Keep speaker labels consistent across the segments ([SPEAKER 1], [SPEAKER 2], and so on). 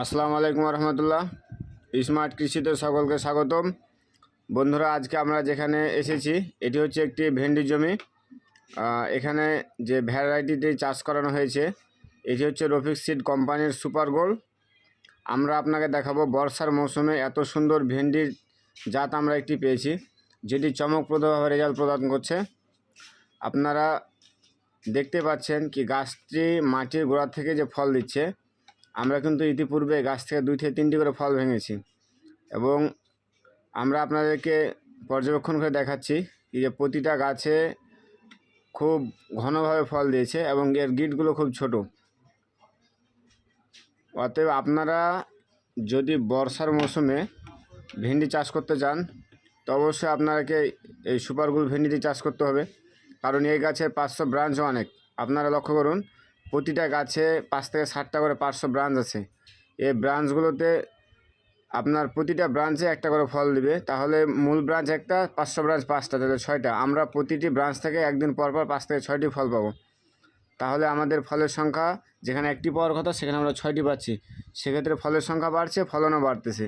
[SPEAKER 1] আসসালামু আলাইকুম রহমতুল্লাহ স্মার্ট কৃষিতে সকলকে স্বাগতম। বন্ধুরা, আজকে আমরা যেখানে এসেছি, এটি হচ্ছে একটি ভেন্ডি জমি। এখানে যে ভ্যারাইটিতে চাষ করানো হয়েছে, এটি হচ্ছে রফিক সিড কোম্পানির সুপার গোল্ড আমরা আপনাকে দেখাবো বর্ষার মৌসুমে এত সুন্দর ভেন্ডির জাত আমরা একটি পেয়েছি, যেটি চমকপ্রদভাবে রেজাল্ট প্রদান করছে। আপনারা দেখতে পাচ্ছেন কি গাছটি মাটির গোড়া থেকে যে ফল দিচ্ছে। আমরা কিন্তু ইতিপূর্বে গাছ থেকে দুই থেকে তিনটি করে ফল ভেঙেছি। এবং আমরা আপনাদেরকে পর্যবেক্ষণ করে দেখাচ্ছি যে প্রতিটা গাছে খুব ঘনভাবে ফল দিয়েছে এবং এর গিটগুলো খুব ছোট। অতএব আপনারা যদি বর্ষার মৌসুমে ভেন্ডি চাষ করতে চান, তো অবশ্যই আপনাকে এই সুপারগুল ভেন্ডিটি চাষ করতে হবে। কারণ এই গাছের পাঁচশো ব্রাঞ্চ অনেক। আপনারা লক্ষ্য করুন প্রতিটা গাছে পাঁচ থেকে ষাটটা করে পাঁচশো ব্রাঞ্চ আছে। এই ব্রাঞ্চগুলোতে আপনার প্রতিটা ব্রাঞ্চে একটা করে ফল দিবে। তাহলে মূল ব্রাঞ্চ একটা, পাঁচশো ব্রাঞ্চ পাঁচটা, তাহলে ছয়টা। আমরা প্রতিটি ব্রাঞ্চ থেকে একদিন পর পর পাঁচ থেকে ছয়টি ফল পাবো। তাহলে আমাদের ফলের সংখ্যা, যেখানে একটি পাওয়ার কথা, সেখানে আমরা ছয়টি পাচ্ছি। সেক্ষেত্রে ফলের সংখ্যা বাড়ছে, ফলনও বাড়তেছে।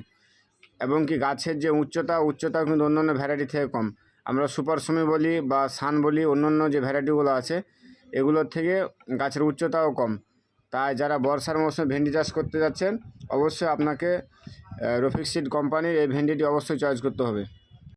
[SPEAKER 1] এবং কি গাছের যে উচ্চতা উচ্চতাও কিন্তু অন্যান্য ভ্যারাইটি থেকে কম। আমরা সুপার সুমি বলি বা সান বলি অন্য অন্য যে ভ্যারাইটিগুলো আছে এগুলোর থেকে গাছের উচ্চতাও কম। তাই যারা বর্ষার মৌসুমে ভেন্ডি চাষ করতে যাচ্ছেন, অবশ্যই আপনাকে রফিক সিড কোম্পানির এই ভেন্ডিটি অবশ্যই চয়েস করতে হবে।